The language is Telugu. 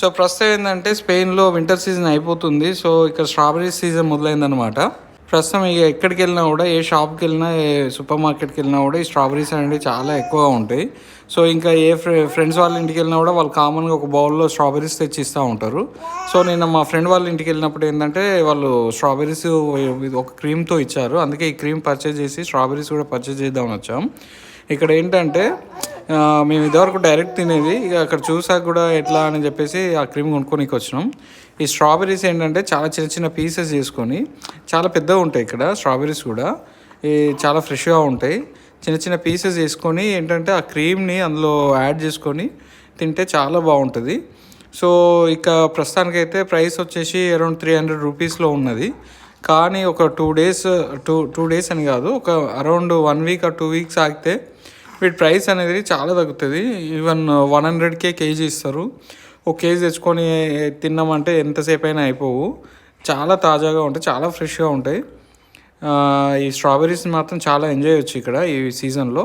సో ప్రస్తుతం ఏంటంటే స్పెయిన్లో వింటర్ సీజన్ అయిపోతుంది. సో ఇక్కడ స్ట్రాబెరీ సీజన్ మొదలైందనమాట ప్రస్తుతం ఇక ఎక్కడికి వెళ్ళినా కూడా ఏ షాప్కి వెళ్ళినా ఏ సూపర్ మార్కెట్కి వెళ్ళినా కూడా ఈ స్ట్రాబెరీస్ అనేవి చాలా ఎక్కువగా ఉంటాయి. సో ఇంకా ఏ ఫ్రె ఫ్రెండ్స్ వాళ్ళ ఇంటికి వెళ్ళినా కూడా వాళ్ళు కామన్గా ఒక బౌల్లో స్ట్రాబెరీస్ తెచ్చి ఇస్తూ ఉంటారు. సో నేను మా ఫ్రెండ్ వాళ్ళ ఇంటికి వెళ్ళినప్పుడు ఏంటంటే వాళ్ళు స్ట్రాబెరీస్ ఒక క్రీమ్తో ఇచ్చారు. అందుకే ఈ క్రీమ్ పర్చేజ్ చేసి స్ట్రాబెరీస్ కూడా పర్చేజ్ చేద్దామని వచ్చాం. ఇక్కడ ఏంటంటే మేము ఇదివరకు డైరెక్ట్ తినేది. ఇక అక్కడ చూసాక కూడా ఎట్లా అని చెప్పేసి ఆ క్రీమ్ కొనుక్కోనికి వచ్చినాం. ఈ స్ట్రాబెరీస్ ఏంటంటే చాలా చిన్న చిన్న పీసెస్ చేసుకొని చాలా పెద్దగా ఉంటాయి ఇక్కడ స్ట్రాబెరీస్ కూడా. ఈ చాలా ఫ్రెష్గా ఉంటాయి. చిన్న చిన్న పీసెస్ వేసుకొని ఏంటంటే ఆ క్రీమ్ని అందులో యాడ్ చేసుకొని తింటే చాలా బాగుంటుంది. సో ఇక ప్రస్తుతానికైతే ప్రైస్ వచ్చేసి అరౌండ్ త్రీ హండ్రెడ్ రూపీస్లో ఉన్నది. కానీ ఒక two days two two days అని కాదు ఒక around one week uh two weeks ఆగితే వీటి ప్రైస్ అనేది చాలా తగ్గుతుంది. ఈవెన్ వన్ హండ్రెడ్కే కేజీ ఇస్తారు. ఒక కేజీ తెచ్చుకొని తిన్నామంటే ఎంతసేపు అయినా అయిపోవు. చాలా తాజాగా ఉంటాయి చాలా ఫ్రెష్గా ఉంటాయి. ఈ స్ట్రాబెర్రీస్ మాత్రం చాలా ఎంజాయ్ చేయొచ్చు ఇక్కడ ఈ సీజన్లో.